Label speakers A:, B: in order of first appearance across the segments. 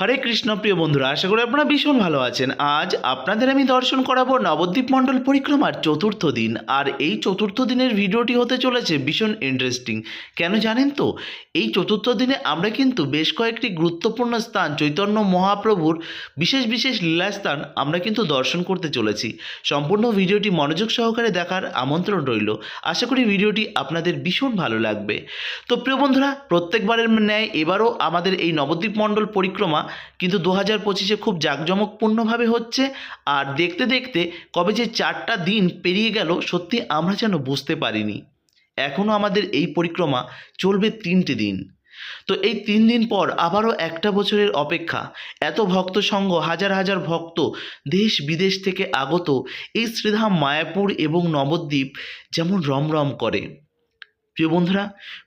A: হরে কৃষ্ণ প্রিয় বন্ধুরা, আশা করি আপনারা ভীষণ ভালো আছেন। আজ আপনাদের আমি দর্শন করাবো নবদ্বীপ মণ্ডল পরিক্রমার চতুর্থ দিন। আর এই চতুর্থ দিনের ভিডিওটি হতে চলেছে ভীষণ ইন্টারেস্টিং কেন জানেন তো? এই চতুর্থ দিনে আমরা কিন্তু বেশ কয়েকটি গুরুত্বপূর্ণ স্থান, চৈতন্য মহাপ্রভুর বিশেষ বিশেষ লীলাস্থান আমরা কিন্তু দর্শন করতে চলেছি। সম্পূর্ণ ভিডিওটি মনোযোগ সহকারে দেখার আমন্ত্রণ রইল। আশা করি ভিডিওটি আপনাদের ভীষণ ভালো লাগবে। তো প্রিয় বন্ধুরা, প্রত্যেকবারের ন্যায় এবারও আমাদের এই নবদ্বীপ মণ্ডল পরিক্রমা কিন্তু দু হাজার পঁচিশে খুব জাঁকজমকপূর্ণভাবে হচ্ছে। আর দেখতে দেখতে কবে যে চারটা দিন পেরিয়ে গেল, সত্যি আমরা যেন বুঝতে পারিনি। এখনও আমাদের এই পরিক্রমা চলবে তিনটে দিন। তো এই তিন দিন পর আবারও একটা বছরের অপেক্ষা। এত ভক্ত সঙ্গ, হাজার হাজার ভক্ত দেশ বিদেশ থেকে আগত এই শ্রীধাম মায়াপুর এবং নবদ্বীপ যেমন রমরম করে। প্রিয় বন্ধুরা,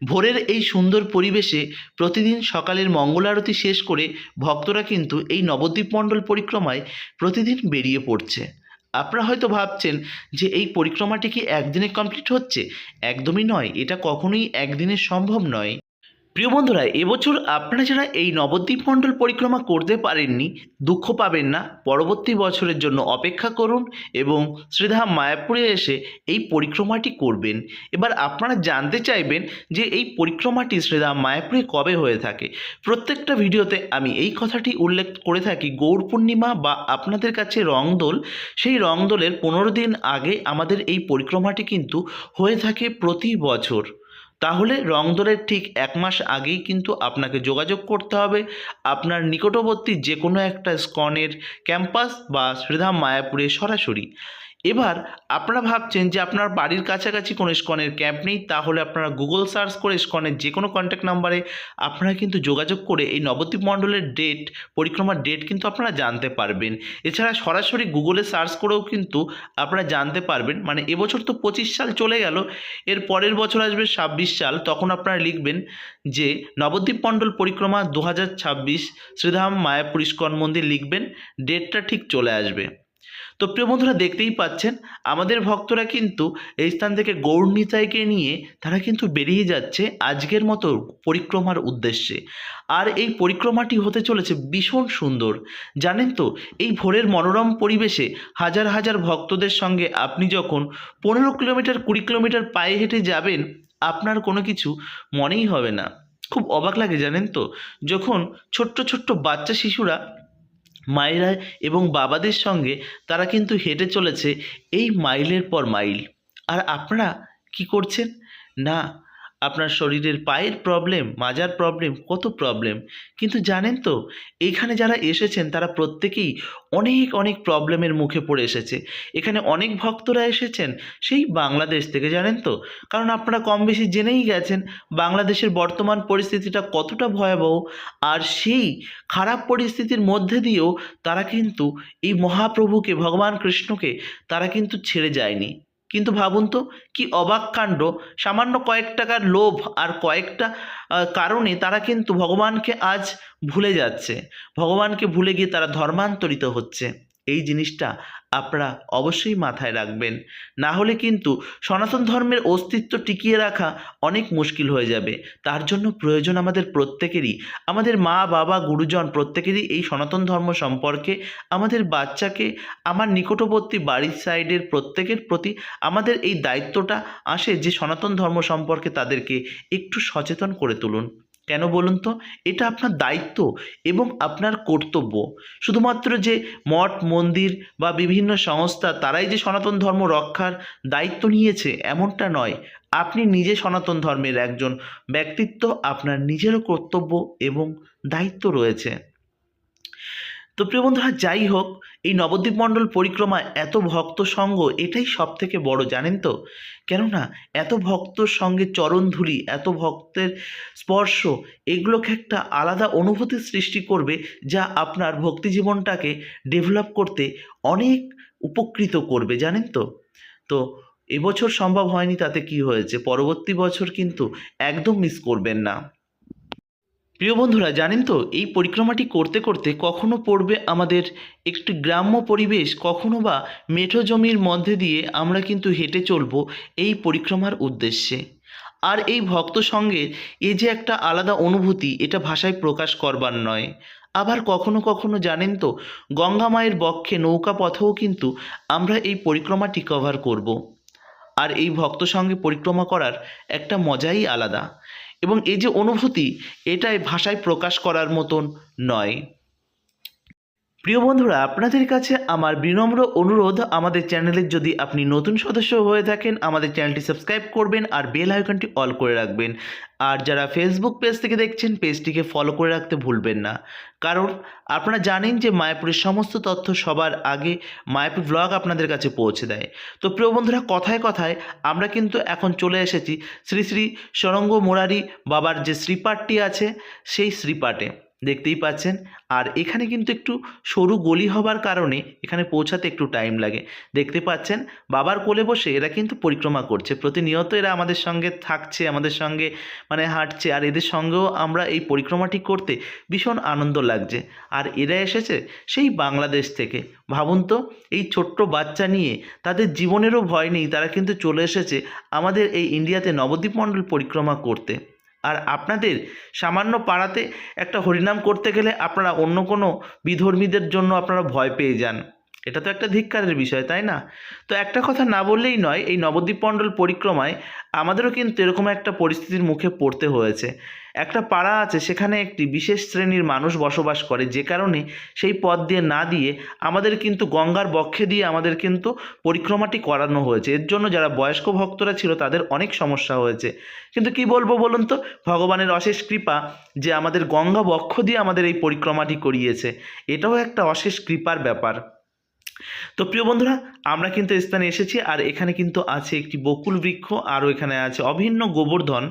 A: ভোরের এই সুন্দর পরিবেশে প্রতিদিন সকালের মঙ্গল আরতি শেষ করে ভক্তরা কিন্তু এই নবদ্বীপ মণ্ডল পরিক্রমায় প্রতিদিন বেরিয়ে পড়ছে। আপনারা হয়তো ভাবছেন যে এই পরিক্রমাটি কি একদিনে কমপ্লিট হচ্ছে? একদমই নয়, এটা কখনোই একদিনে সম্ভব নয়। প্রিয় বন্ধুরা, এবছর আপনারা যারা এই নবদ্বীপ মণ্ডল পরিক্রমা করতে পারেননি, দুঃখ পাবেন না। পরবর্তী বছরের জন্য অপেক্ষা করুন এবং শ্রীধাম মায়াপুরে এসে এই পরিক্রমাটি করবেন। এবার আপনারা জানতে চাইবেন যে এই পরিক্রমাটি শ্রীধাম মায়াপুরে কবে হয়ে থাকে। প্রত্যেকটা ভিডিওতে আমি এই কথাটি উল্লেখ করে থাকি, গৌর পূর্ণিমা বা আপনাদের কাছে রংদোল। সেই রংদোলের পনেরো দিন আগে আমাদের এই পরিক্রমাটি কিন্তু হয়ে থাকে প্রতি বছর। তাহলে রংদোলের ঠিক এক মাস আগেই কিন্তু আপনাকে যোগাযোগ করতে হবে। আপনার নিকটবর্তী যে কোনো একটা স্কনের ক্যাম্পাস বা শ্রীধাম মায়াপুরে সরাসরি। এবার আপনারা ভাবছেন যে আপনার বাড়ির কাছাকাছি কোনো স্কনের ক্যাম্প নেই, তাহলে আপনারা গুগল সার্চ করে স্কনের যে কোনো কন্ট্যাক্ট নাম্বারে আপনারা কিন্তু যোগাযোগ করে এই নবদ্বীপ মণ্ডলের ডেট পরিক্রমার ডেট কিন্তু আপনারা জানতে পারবেন। এছাড়া সরাসরি গুগলে সার্চ করেও কিন্তু আপনারা জানতে পারবেন। মানে এবছর তো পঁচিশ সাল চলে গেল, এর পরের বছর আসবে ছাব্বিশ সাল, তখন আপনারা লিখবেন যে নবদ্বীপ মণ্ডল পরিক্রমা দু হাজার ছাব্বিশ শ্রীধাম মায়াপুর ইস্কন মন্দির লিখবেন ডেটটা ঠিক চলে আসবে। তো প্রিয় বন্ধুরা দেখতেই পাচ্ছেন, আমাদের ভক্তরা কিন্তু এই স্থান থেকে গৌর নিতাইকে নিয়ে তারা কিন্তু বেরিয়ে যাচ্ছে আজকের মতো পরিক্রমার উদ্দেশ্যে। আর এই পরিক্রমাটি হতে চলেছে ভীষণ সুন্দর। জানেন তো, এই ভোরের মনোরম পরিবেশে হাজার হাজার ভক্তদের সঙ্গে আপনি যখন পনেরো কিলোমিটার, কুড়ি কিলোমিটার পায়ে হেঁটে যাবেন, আপনার কোনো কিছু মনেই হবে না। খুব অবাক লাগে জানেন তো, যখন ছোট্ট ছোট্ট বাচ্চা শিশুরা মায়েরা এবং বাবাদের সঙ্গে তারা কিন্তু হেঁটে চলেছে এই মাইলের পর মাইল। আর আপনারা কি করছেন? না আপনার শরীরের পায়ের প্রবলেম মাজার প্রবলেম কত প্রবলেম কিন্তু জানেন তো, এখানে যারা এসেছেন, তারা প্রত্যেকেই অনেক অনেক প্রবলেমের মুখে পড়ে এসেছে। এখানে অনেক ভক্তরা এসেছেন, সেই বাংলাদেশ থেকে, জানেন তো? কারণ আপনারা কম বেশি জেনেই গেছেন, বাংলাদেশের বর্তমান পরিস্থিতিটা কতটা ভয়াবহ, আর সেই খারাপ পরিস্থিতির মধ্যে দিয়েও তারা কিন্তু এই মহাপ্রভুকে, ভগবান কৃষ্ণকে, তারা কিন্তু ছেড়ে যায়নি। কিন্তু ভাবুন তো, কি অবাক কাণ্ড। সামান্য কয়েক টাকার লোভ আর কয়েকটা কারণে তারা কিন্তু ভগবানকে আজ ভুলে যাচ্ছে। ভগবানকে ভুলে গিয়ে তারা ধর্মান্তরিত হচ্ছে। এই জিনিসটা আপনারা অবশ্যই মাথায় রাখবেন। না হলে কিন্তু সনাতন ধর্মের অস্তিত্ব টিকিয়ে রাখা অনেক মুশকিল হয়ে যাবে। তার জন্য প্রয়োজন আমাদের প্রত্যেকেরই, আমাদের মা, বাবা, গুরুজন প্রত্যেকেরই এই সনাতন ধর্ম সম্পর্কে, আমাদের বাচ্চাকে, আমার নিকটবর্তী বাড়ির সাইডের প্রত্যেকের প্রতি আমাদের এই দায়িত্বটা আসে যে সনাতন ধর্ম সম্পর্কে তাদেরকে একটু সচেতন করে তুলুন। কেন বলুন তো? এটা আপনার দায়িত্ব এবং আপনার কর্তব্য। শুধুমাত্র যে মঠ, মন্দির বা বিভিন্ন সংস্থা, তারাই যে সনাতন ধর্ম রক্ষার দায়িত্ব নিয়েছে, এমনটা নয়। আপনি নিজে সনাতন ধর্মের একজন ব্যক্তিত্ব, আপনার নিজেরও কর্তব্য এবং দায়িত্ব রয়েছে। তো প্রিয় বন্ধুরা, যাই হোক এই নবদ্বীপ মণ্ডল পরিক্রমা এত ভক্ত সঙ্গ এটাই সব থেকে বড়, জানেন তো? কেননা এত ভক্তর সঙ্গে চরণধুলি, এত ভক্তের স্পর্শ, এগুলোকে একটা আলাদা অনুভূতির সৃষ্টি করবে যা আপনার ভক্তি জীবনটাকে ডেভেলপ করতে অনেক উপকৃত করবে, জানেন তো? তো এবছর সম্ভব হয়নি তাতে কি হয়েছে, পরবর্তী বছর কিন্তু একদম মিস করবেন না। প্রিয় বন্ধুরা, জানেন তো, এই পরিক্রমাটি করতে করতে কখনো পড়বে আমাদের একটি গ্রাম্য পরিবেশ, কখনো বা মেঠো জমির মধ্যে দিয়ে আমরা কিন্তু হেঁটে চলবো এই পরিক্রমার উদ্দেশ্যে। আর এই ভক্ত সঙ্গে এ যে একটা আলাদা অনুভূতি, এটা ভাষায় প্রকাশ করবার নয়। আবার কখনো কখনো, জানেন তো, গঙ্গা মায়ের বক্ষে নৌকা পথেও কিন্তু আমরা এই পরিক্রমাটি কভার করব। আর এই ভক্ত সঙ্গে পরিক্রমা করার একটা মজাই আলাদা। এবং এই যে অনুভূতি এটাই ভাষায় প্রকাশ করার মতন নয়। প্রিয় বন্ধুরা, আপনাদের কাছে আমার বিনম্র অনুরোধ। আমাদের চ্যানেলের যদি আপনি নতুন সদস্য হয়ে থাকেন, আমাদের চ্যানেলটি সাবস্ক্রাইব করবেন আর বেল আইকনটি অল করে রাখবেন। আর যারা ফেসবুক পেজ থেকে দেখছেন পেজটিকে ফলো করে রাখতে ভুলবেন না। কারণ, আপনারা জানেন যে মায়াপুরের সমস্ত তথ্য সবার আগে মায়াপুর ব্লগ আপনাদের কাছে পৌঁছে দেয়। তো প্রিয় বন্ধুরা, কথায় কথায় আমরা কিন্তু এখন চলে এসেছি শ্রী শ্রী সরঙ্গ মোরারি বাবার যে শ্রীপাঠটি আছে, সেই শ্রীপাঠে। দেখতেই পাচ্ছেন। আর এখানে কিন্তু একটু সরু গলি হবার কারণে এখানে পৌঁছাতে একটু টাইম লাগে। দেখতে পাচ্ছেন, বাবার কোলে বসে এরা কিন্তু পরিক্রমা করছে। প্রতিনিয়ত এরা আমাদের সঙ্গে থাকছে, আমাদের সঙ্গে মানে হাঁটছে। আর এদের সঙ্গেও আমরা এই পরিক্রমাটি করতে ভীষণ আনন্দ লাগছে। আর এরা এসেছে সেই বাংলাদেশ থেকে। ভাবুন তো, এই ছোট্ট বাচ্চা নিয়ে তাদের জীবনেরও ভয় নেই। তারা কিন্তু চলে এসেছে আমাদের এই ইন্ডিয়াতে নবদ্বীপ মণ্ডল পরিক্রমা করতে। আর আপনাদের সামান্য পাড়াতে একটা হরিনাম করতে গেলে আপনারা অন্য কোনো বিধর্মীদের জন্য আপনারা ভয় পেয়ে যান। এটা তো একটা ধিক্কারের বিষয়, তাই না? তো একটা কথা না বললেই নয়, এই নবদ্বীপ মণ্ডল পরিক্রমায় আমাদেরও কিন্তু এরকম একটা পরিস্থিতির মুখে পড়তে হয়েছে। একটা পাড়া আছে, সেখানে একটি বিশেষ শ্রেণির মানুষ বসবাস করে। যে কারণে সেই পথ দিয়ে না দিয়ে আমাদের কিন্তু গঙ্গার বক্ষে দিয়ে আমাদের কিন্তু পরিক্রমাটি করানো হয়েছে। এর জন্য যারা বয়স্ক ভক্তরা ছিল, তাদের অনেক সমস্যা হয়েছে। কিন্তু কি বলব বলুন তো? ভগবানের অশেষ কৃপা যে আমাদের গঙ্গা বক্ষ দিয়ে আমাদের এই পরিক্রমাটি করিয়েছে। এটাও একটা অশেষ কৃপার ব্যাপার। তো প্রিয় বন্ধুরা, আমরা কিন্তু স্থানে এসেছি আর এখানে কিন্তু আছে একটি বকুল বৃক্ষ, আরও এখানে আছে অভিন্ন গোবর্ধন।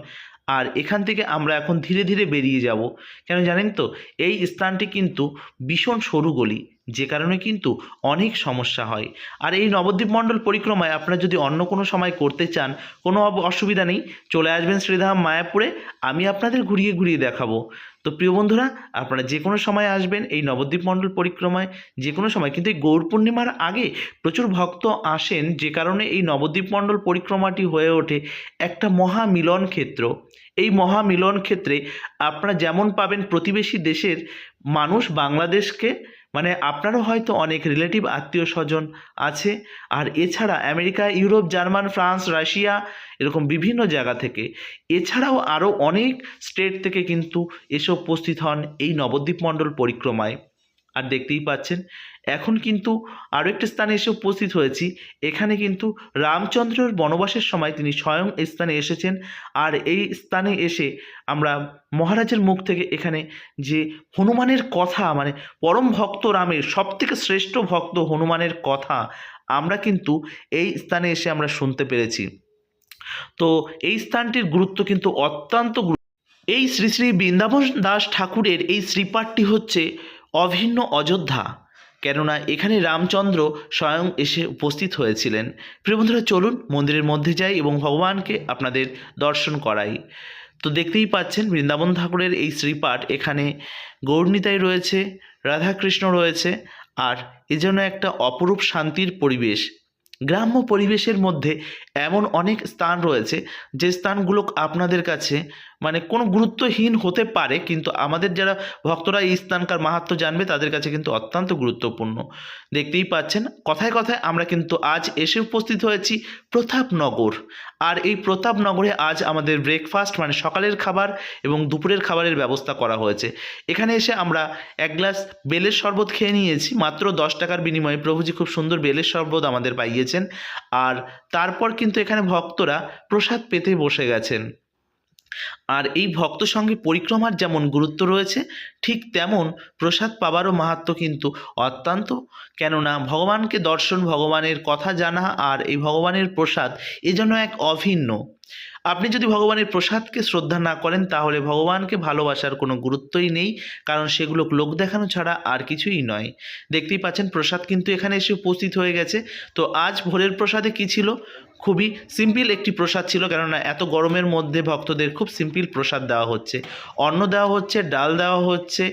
A: আর এখান থেকে আমরা এখন ধীরে ধীরে বেরিয়ে যাব। কেন জানেন তো? এই স্থানটি কিন্তু ভীষণ সরু গলি, যে কারণে কিন্তু অনেক সমস্যা হয়। আর এই নবদ্বীপ মণ্ডল পরিক্রমায় আপনারা যদি অন্য কোনো সময় করতে চান, কোনো অসুবিধা নেই। চলে আসবেন শ্রীধাম মায়াপুরে, আমি আপনাদের ঘুরিয়ে ঘুরিয়ে দেখাবো। তো প্রিয় বন্ধুরা, আপনারা যে কোনো সময় আসবেন এই নবদ্বীপ মণ্ডল পরিক্রমায়, যে কোনো সময়। কিন্তু এই গৌর পূর্ণিমার আগে প্রচুর ভক্ত আসেন, যে কারণে এই নবদ্বীপ মণ্ডল পরিক্রমাটি হয়ে ওঠে একটা মহা মিলন ক্ষেত্র। এই মহামিলন ক্ষেত্রে আপনারা যেমন পাবেন প্রতিবেশী দেশের মানুষ বাংলাদেশকে মানে আপনারও হয়তো অনেক রিলেটিভ আত্মীয় স্বজন আছে। আর এছাড়া America, Europe, German, France, Russia এরকম বিভিন্ন জায়গা থেকে। এছাড়াও আরও অনেক স্টেট থেকে কিন্তু এসে উপস্থিত হন এই নবদ্বীপ মণ্ডল পরিক্রমায়। আর দেখতেই পাচ্ছেন, এখন কিন্তু আরও একটি স্থানে এসে উপস্থিত হয়েছি। এখানে কিন্তু রামচন্দ্রের বনবাসের সময় তিনি স্বয়ং এই স্থানে এসেছেন। আর এই স্থানে এসে আমরা মহারাজের মুখ থেকে এখানে যে হনুমানের কথা মানে পরম ভক্ত রামের সবথেকে শ্রেষ্ঠ ভক্ত হনুমানের কথা, আমরা কিন্তু এই স্থানে এসে আমরা শুনতে পেরেছি। তো এই স্থানটির গুরুত্ব কিন্তু অত্যন্ত এই শ্রী শ্রী বৃন্দাবন দাস ঠাকুরের এই শ্রীপাঠটি হচ্ছে অভিন্ন অযোধ্যা। কেননা এখানে রামচন্দ্র স্বয়ং এসে উপস্থিত হয়েছিলেন। প্রিয় বন্ধুরা, চলুন মন্দিরের মধ্যে যাই এবং ভগবানকে আপনাদের দর্শন করাই। তো দেখতেই পাচ্ছেন, বৃন্দাবন ঠাকুরের এই শ্রীপাঠ এখানে গৌরনিতাই রয়েছে, রাধাকৃষ্ণ রয়েছে, আর এজন্য একটা অপরূপ শান্তির পরিবেশ। গ্রাম্য পরিবেশের মধ্যে এমন অনেক স্থান রয়েছে যে স্থানগুলো আপনাদের কাছে মানে কোনো গুরুত্বহীন হতে পারে, কিন্তু আমাদের যারা ভক্তরা এই স্থানকার মাহাত্ম্য জানবে তাদের কাছে কিন্তু অত্যন্ত গুরুত্বপূর্ণ। দেখতেই পাচ্ছেন, কথায় কথায় আমরা কিন্তু আজ এসে উপস্থিত হয়েছি প্রতাপনগর। আর এই প্রতাপনগরে আজ আমাদের ব্রেকফাস্ট মানে সকালের খাবার এবং দুপুরের খাবারের ব্যবস্থা করা হয়েছে। এখানে এসে আমরা এক গ্লাস বেলের শরবত খেয়ে নিয়েছি, মাত্র দশ টাকার বিনিময়ে। প্রভুজি খুব সুন্দর বেলের শরবত আমাদের পাইয়েছেন। আর তারপর কিন্তু এখানে ভক্তরা প্রসাদ পেতে বসে গেছেন। আর এই ভক্ত সঙ্গে পরিক্রমার যেমন গুরুত্ব রয়েছে, ঠিক তেমন প্রসাদ পাবারও মাহাত্ম কিন্তু অত্যন্ত। কেননা ভগবানকে দর্শন, ভগবানের কথা জানা আর এই ভগবানের প্রসাদ এজন্য এক অভিন্ন। আপনি যদি ভগবানের প্রসাদকে শ্রদ্ধা না করেন, তাহলে ভগবানকে ভালোবাসার কোনো গুরুত্বই নেই, কারণ সেগুলো লোক দেখানো ছাড়া আর কিছুই নয়। দেখতেই পাচ্ছেন, প্রসাদ কিন্তু এখানে এসে উপস্থিত হয়ে গেছে। তো আজ ভোরের প্রসাদে কি ছিল? খুবই সিম্পল একটি প্রসাদ ছিল, কেননা এত গরমের মধ্যে ভক্তদের খুব সিম্পল প্রসাদ দেওয়া হচ্ছে। অন্ন দেওয়া হচ্ছে, ডাল দেওয়া হচ্ছে,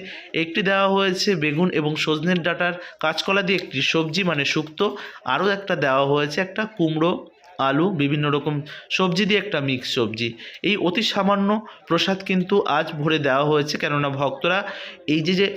A: একটি দেওয়া হয়েছে বেগুন এবং সজনের ডাঁটার কাঁচকলা দিয়ে একটি সবজি মানে শুক্তো। আরও একটা দেওয়া হয়েছে, একটা কুমড়ো, আলু, বিভিন্ন রকম সবজি দিয়ে একটা মিক্স সবজি। এই অতি সামান্য প্রসাদ কিন্তু আজ ভোরে দেওয়া হয়েছে, কেননা ভক্তরা এই যে যে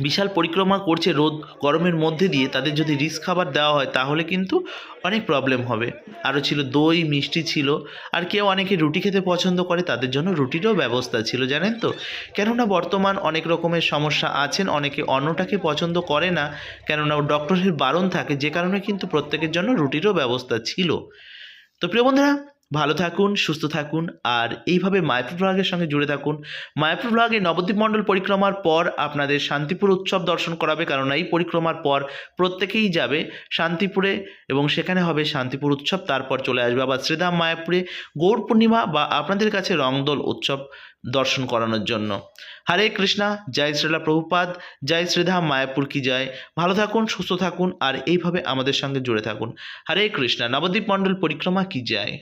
A: বিশাল পরিক্রমা করছে রোদ গরমের মধ্যে দিয়ে, তাদের যদি রিস্ক খাবার দেওয়া হয়, তাহলে কিন্তু অনেক প্রবলেম হবে। আরও ছিল দই, মিষ্টি ছিল, আর কেউ অনেকে রুটি খেতে পছন্দ করে, তাদের জন্য রুটিরও ব্যবস্থা ছিল, জানেন তো? কেননা বর্তমান অনেক রকমের সমস্যা আছেন, অনেকে অন্নটাকে পছন্দ করে না, কেননা ডক্টরের বারণ থাকে, যে কারণে কিন্তু প্রত্যেকের জন্য রুটিরও ব্যবস্থা ছিল। তো প্রিয় বন্ধুরা ভালো থাকুন, সুস্থ থাকুন, আর এইভাবে মায়াপুর ব্লগের সঙ্গে জুড়ে থাকুন। মায়াপুর ব্লগে নবদ্বীপ মণ্ডল পরিক্রমার পর আপনাদের শান্তিপুর উৎসব দর্শন করাবে, কারণ এই পরিক্রমার পর প্রত্যেকেই যাবে শান্তিপুরে এবং সেখানে হবে শান্তিপুর উৎসব। তারপর চলে আসবে আবার শ্রীধাম মায়াপুরে গৌর পূর্ণিমা বা আপনাদের কাছে রংদোল উৎসব দর্শন করানোর জন্য। হরে কৃষ্ণা, জয় শ্রীলা প্রভুপাদ, জয় শ্রীধাম মায়াপুর কি জয়। ভালো থাকুন, সুস্থ থাকুন, আর এইভাবে আমাদের সঙ্গে জুড়ে থাকুন। হরে কৃষ্ণা, নবদ্বীপ মণ্ডল পরিক্রমা কি যায়